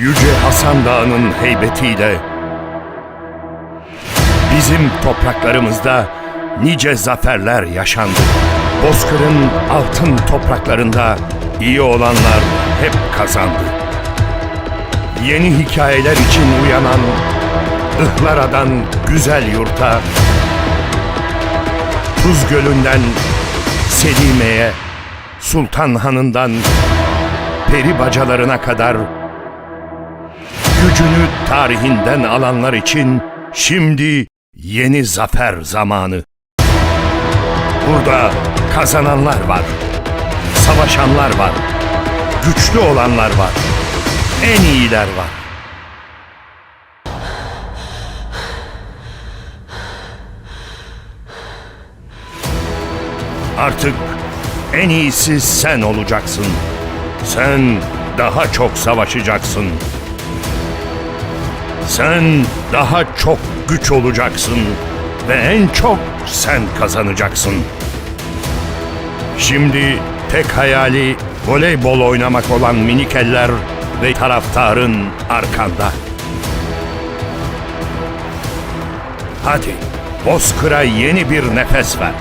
Yüce Hasan Dağı'nın heybetiyle bizim topraklarımızda nice zaferler yaşandı. Bozkır'ın altın topraklarında iyi olanlar hep kazandı. Yeni hikayeler için uyanan Ihlara'dan güzel yurta, Tuz Gölü'nden Selime'ye, Sultan Hanı'ndan peri bacalarına kadar tarihinden alanlar için şimdi yeni zafer zamanı. Burada kazananlar var, savaşanlar var, güçlü olanlar var, en iyiler var. Artık en iyisi sen olacaksın. Sen daha çok savaşacaksın. Sen daha çok güç olacaksın ve en çok sen kazanacaksın. Şimdi tek hayali voleybol oynamak olan minikeller ve taraftarın arkanda. Hadi Bozkır'a yeni bir nefes ver.